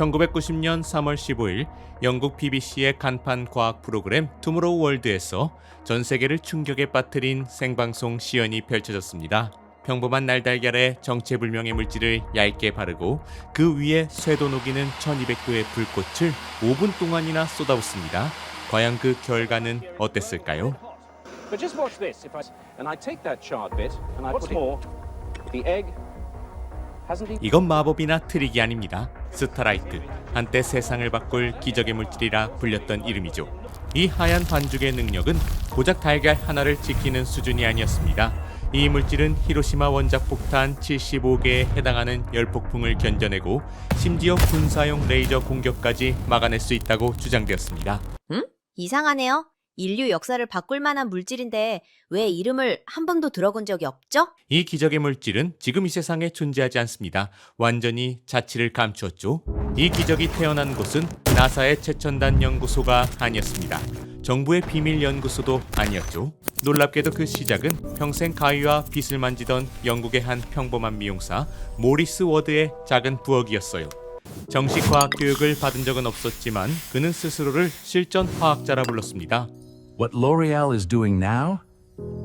1990년 3월 15일 영국 BBC의 간판 과학 프로그램 투모로우 월드에서 전 세계를 충격에 빠뜨린 생방송 시연이 펼쳐졌습니다. 평범한 날달걀에 정체불명의 물질을 얇게 바르고 그 위에 쇠도 녹이는 1200도의 불꽃을 5분 동안이나 쏟아붓습니다. 과연 그 결과는 어땠을까요? But just watch this. If I and I take that charred bit and I put more? the egg hasn't even. 이건 마법이나 트릭이 아닙니다. 스타라이트. 한때 세상을 바꿀 기적의 물질이라 불렸던 이름이죠. 이 하얀 반죽의 능력은 고작 달걀 하나를 지키는 수준이 아니었습니다. 이 물질은 히로시마 원작 폭탄 75개에 해당하는 열폭풍을 견뎌내고 심지어 군사용 레이저 공격까지 막아낼 수 있다고 주장되었습니다. 이상하네요. 인류 역사를 바꿀 만한 물질인데 왜 이름을 한 번도 들어본 적이 없죠? 이 기적의 물질은 지금 이 세상에 존재하지 않습니다. 완전히 자취를 감추었죠. 이 기적이 태어난 곳은 나사의 최첨단 연구소가 아니었습니다. 정부의 비밀 연구소도 아니었죠. 놀랍게도 그 시작은 평생 가위와 빗을 만지던 영국의 한 평범한 미용사 모리스 워드의 작은 부엌이었어요. 정식 과학 교육을 받은 적은 없었지만 그는 스스로를 실전 화학자라 불렀습니다. What L'Oreal is doing now,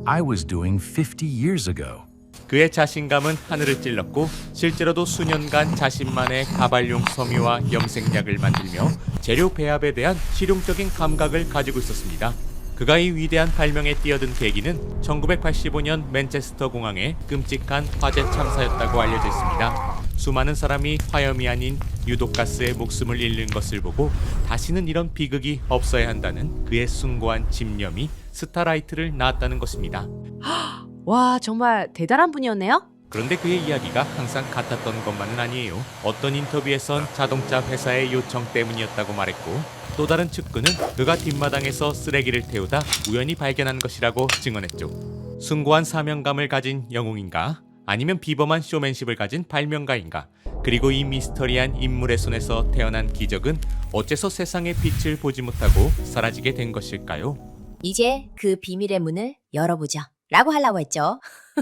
I was doing 50 years ago. 그의 자신감은 하늘을 찔렀고 실제로도 수년간 자신만의 가발용 섬유와 염색약을 만들며 재료 배합에 대한 실용적인 감각을 가지고 있었습니다. 그가 이 위대한 발명에 뛰어든 계기는 1985년 맨체스터 공항의 끔찍한 화재 참사였다고 알려져 있습니다. 수많은 사람이 화염이 아닌 유독가스에 목숨을 잃는 것을 보고 다시는 이런 비극이 없어야 한다는 그의 숭고한 집념이 스타라이트를 낳았다는 것입니다. 와, 정말 대단한 분이었네요. 그런데 그의 이야기가 항상 같았던 것만은 아니에요. 어떤 인터뷰에선 자동차 회사의 요청 때문이었다고 말했고 또 다른 측근은 그가 뒷마당에서 쓰레기를 태우다 우연히 발견한 것이라고 증언했죠. 숭고한 사명감을 가진 영웅인가? 아니면 비범한 쇼맨십을 가진 발명가인가? 그리고 이 미스터리한 인물의 손에서 태어난 기적은 어째서 세상의 빛을 보지 못하고 사라지게 된 것일까요? 이제 그 비밀의 문을 열어보죠. 라고 하려고 했죠.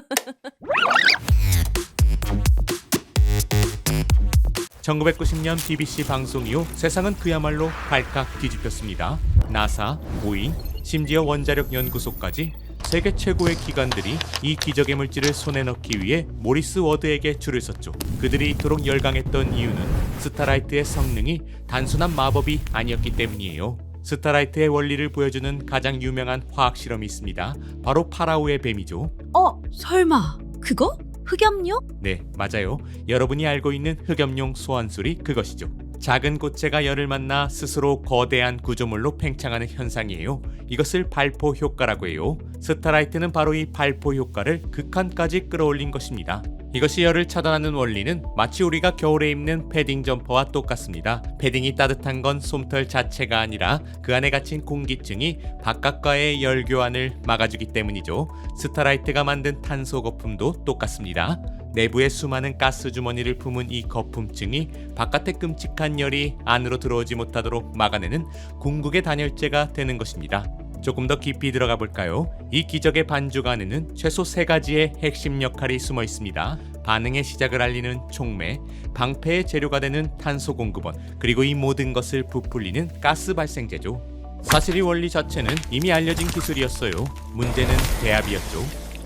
(1990년) BBC 방송 이후 세상은 그야말로 발칵 뒤집혔습니다. 나사, 보잉, 심지어 원자력 연구소까지 세계 최고의 기관들이 이 기적의 물질을 손에 넣기 위해 모리스 워드에게 줄을 섰죠. 그들이 이토록 열광했던 이유는 스타라이트의 성능이 단순한 마법이 아니었기 때문이에요. 스타라이트의 원리를 보여주는 가장 유명한 화학 실험이 있습니다. 바로 파라오의 뱀이죠. 어, 설마 그거? 흑염료? 네, 맞아요. 여러분이 알고 있는 흑염룡 소환술이 그것이죠. 작은 꽃체가 열을 만나 스스로 거대한 구조물로 팽창하는 현상이에요. 이것을 발포 효과라고 해요. 스타라이트는 바로 이 발포 효과를 극한까지 끌어올린 것입니다. 이것이 열을 차단하는 원리는 마치 우리가 겨울에 입는 패딩 점퍼와 똑같습니다. 패딩이 따뜻한 건 솜털 자체가 아니라 그 안에 갇힌 공기층이 바깥과의 열 교환을 막아주기 때문이죠. 스타라이트가 만든 탄소 거품도 똑같습니다. 내부에 수많은 가스 주머니를 품은 이 거품층이 바깥의 끔찍한 열이 안으로 들어오지 못하도록 막아내는 궁극의 단열재가 되는 것입니다. 조금 더 깊이 들어가 볼까요? 이 기적의 반죽 안에는 최소 세 가지의 핵심 역할이 숨어 있습니다. 반응의 시작을 알리는 촉매, 방패의 재료가 되는 탄소 공급원, 그리고 이 모든 것을 부풀리는 가스 발생제죠. 사실 이 원리 자체는 이미 알려진 기술이었어요. 문제는 배합이었죠.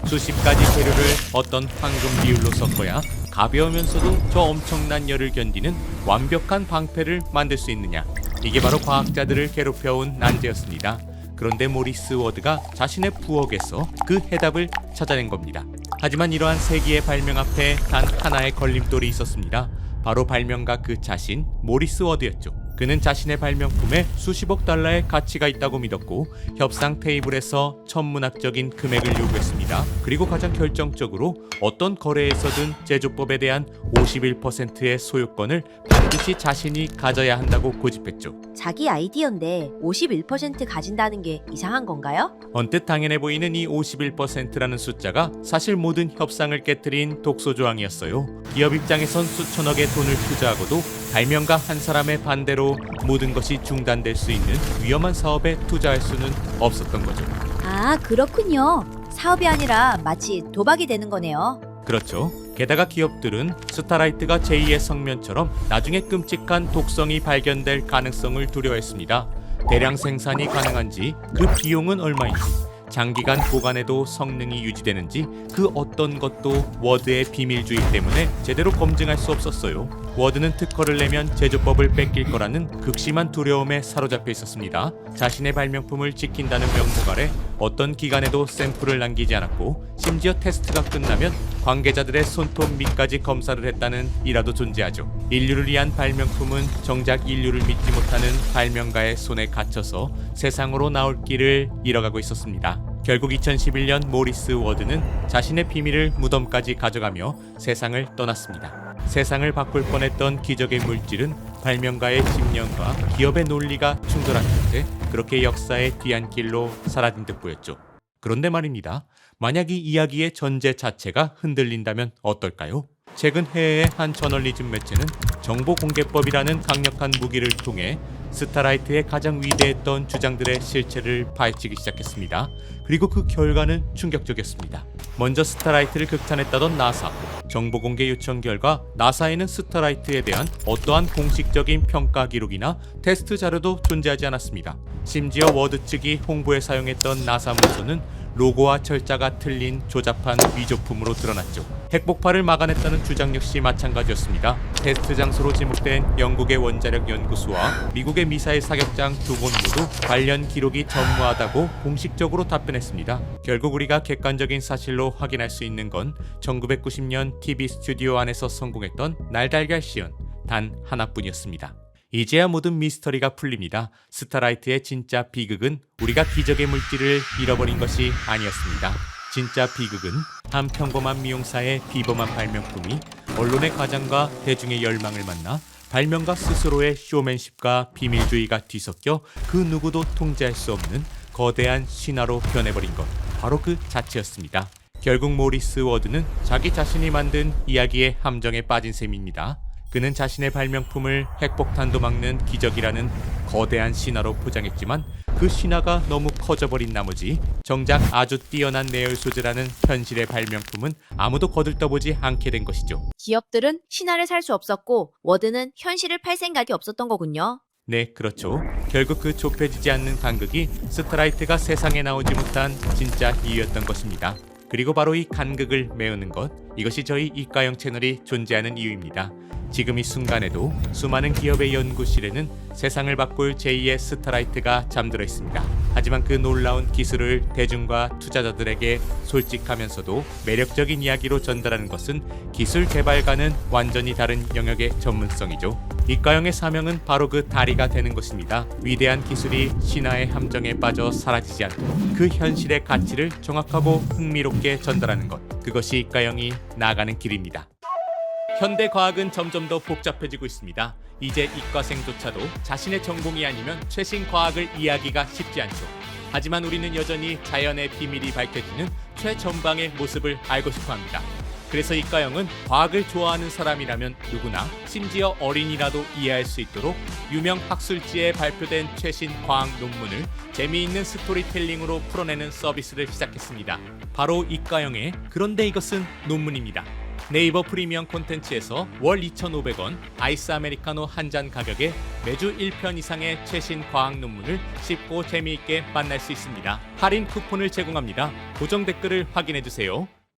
수십 가지 재료를 어떤 황금 비율로 섞어야 가벼우면서도 저 엄청난 열을 견디는 완벽한 방패를 만들 수 있느냐. 이게 바로 과학자들을 괴롭혀온 난제였습니다. 그런데 모리스 워드가 자신의 부엌에서 그 해답을 찾아낸 겁니다. 하지만 이러한 세기의 발명 앞에 단 하나의 걸림돌이 있었습니다. 바로 발명가 그 자신 모리스 워드였죠. 그는 자신의 발명품에 수십억 달러의 가치가 있다고 믿었고 협상 테이블에서 천문학적인 금액을 요구했습니다. 그리고 가장 결정적으로 어떤 거래에서든 제조법에 대한 51%의 소유권을 반드시 자신이 가져야 한다고 고집했죠. 자기 아이디어인데 51% 가진다는 게 이상한 건가요? 언뜻 당연해 보이는 이 51%라는 숫자가 사실 모든 협상을 깨뜨린 독소 조항이었어요. 기업 입장에선 수천억의 돈을 투자하고도 발명가 한 사람의 반대로 모든 것이 중단될 수 있는 위험한 사업에 투자할 수는 없었던 거죠. 아, 그렇군요. 사업이 아니라 마치 도박이 되는 거네요. 그렇죠. 게다가 기업들은 스타라이트가 제2의 성면처럼 나중에 끔찍한 독성이 발견될 가능성을 두려워했습니다. 대량 생산이 가능한지 그 비용은 얼마인지 장기간 보관해도 성능이 유지되는지 그 어떤 것도 워드의 비밀주의 때문에 제대로 검증할 수 없었어요. 워드는 특허를 내면 제조법을 뺏길 거라는 극심한 두려움에 사로잡혀 있었습니다. 자신의 발명품을 지킨다는 명목 아래 어떤 기관에도 샘플을 남기지 않았고 심지어 테스트가 끝나면 관계자들의 손톱 밑까지 검사를 했다는 일화도 존재하죠. 인류를 위한 발명품은 정작 인류를 믿지 못하는 발명가의 손에 갇혀서 세상으로 나올 길을 잃어가고 있었습니다. 결국 2011년 모리스 워드는 자신의 비밀을 무덤까지 가져가며 세상을 떠났습니다. 세상을 바꿀 뻔했던 기적의 물질은 발명가의 집념과 기업의 논리가 충돌한 끝에 그렇게 역사의 뒤안길로 사라진 듯 보였죠. 그런데 말입니다. 만약 이 이야기의 전제 자체가 흔들린다면 어떨까요? 최근 해외의 한 저널리즘 매체는 정보공개법이라는 강력한 무기를 통해 스타라이트의 가장 위대했던 주장들의 실체를 파헤치기 시작했습니다. 그리고 그 결과는 충격적이었습니다. 먼저 스타라이트를 극찬했다던 나사. 정보 공개 요청 결과 나사에는 스타라이트에 대한 어떠한 공식적인 평가 기록이나 테스트 자료도 존재하지 않았습니다. 심지어 워드 측이 홍보에 사용했던 나사 문서는 로고와 철자가 틀린 조잡한 위조품으로 드러났죠. 핵폭발을 막아냈다는 주장 역시 마찬가지였습니다. 테스트 장소로 지목된 영국의 원자력 연구소와 미국의 미사일 사격장 두 곳 모두 관련 기록이 전무하다고 공식적으로 답변했습니다. 결국 우리가 객관적인 사실로 확인할 수 있는 건 1990년 TV 스튜디오 안에서 성공했던 날달걀 시연 단 하나뿐이었습니다. 이제야 모든 미스터리가 풀립니다. 스타라이트의 진짜 비극은 우리가 기적의 물질을 잃어버린 것이 아니었습니다. 진짜 비극은 한 평범한 미용사의 비범한 발명품이 언론의 과장과 대중의 열망을 만나 발명가 스스로의 쇼맨십과 비밀주의가 뒤섞여 그 누구도 통제할 수 없는 거대한 신화로 변해버린 것 바로 그 자체였습니다. 결국 모리스 워드는 자기 자신이 만든 이야기의 함정에 빠진 셈입니다. 그는 자신의 발명품을 핵폭탄도 막는 기적이라는 거대한 신화로 포장했지만 그 신화가 너무 커져버린 나머지 정작 아주 뛰어난 내열 소재라는 현실의 발명품은 아무도 거들떠보지 않게 된 것이죠. 기업들은 신화를 살 수 없었고 워드는 현실을 팔 생각이 없었던 거군요. 네, 그렇죠. 결국 그 좁혀지지 않는 간극이 스트라이트가 세상에 나오지 못한 진짜 이유였던 것입니다. 그리고 바로 이 간극을 메우는 것, 이것이 저희 이과영 채널이 존재하는 이유입니다. 지금 이 순간에도 수많은 기업의 연구실에는 세상을 바꿀 제2의 스타라이트가 잠들어 있습니다. 하지만 그 놀라운 기술을 대중과 투자자들에게 솔직하면서도 매력적인 이야기로 전달하는 것은 기술 개발과는 완전히 다른 영역의 전문성이죠. 이과영의 사명은 바로 그 다리가 되는 것입니다. 위대한 기술이 신화의 함정에 빠져 사라지지 않도록 그 현실의 가치를 정확하고 흥미롭게 전달하는 것. 그것이 이과영이 나아가는 길입니다. 현대 과학은 점점 더 복잡해지고 있습니다. 이제 이과생조차도 자신의 전공이 아니면 최신 과학을 이해하기가 쉽지 않죠. 하지만 우리는 여전히 자연의 비밀이 밝혀지는 최전방의 모습을 알고 싶어 합니다. 그래서 이과영은 과학을 좋아하는 사람이라면 누구나 심지어 어린이라도 이해할 수 있도록 유명 학술지에 발표된 최신 과학 논문을 재미있는 스토리텔링으로 풀어내는 서비스를 시작했습니다. 바로 이과영의 그런데 이것은 논문입니다. 네이버 프리미엄 콘텐츠에서 월 2,500원 아이스 아메리카노 한 잔 가격에 매주 1편 이상의 최신 과학 논문을 쉽고 재미있게 만날 수 있습니다. 할인 쿠폰을 제공합니다. 고정 댓글을 확인해 주세요.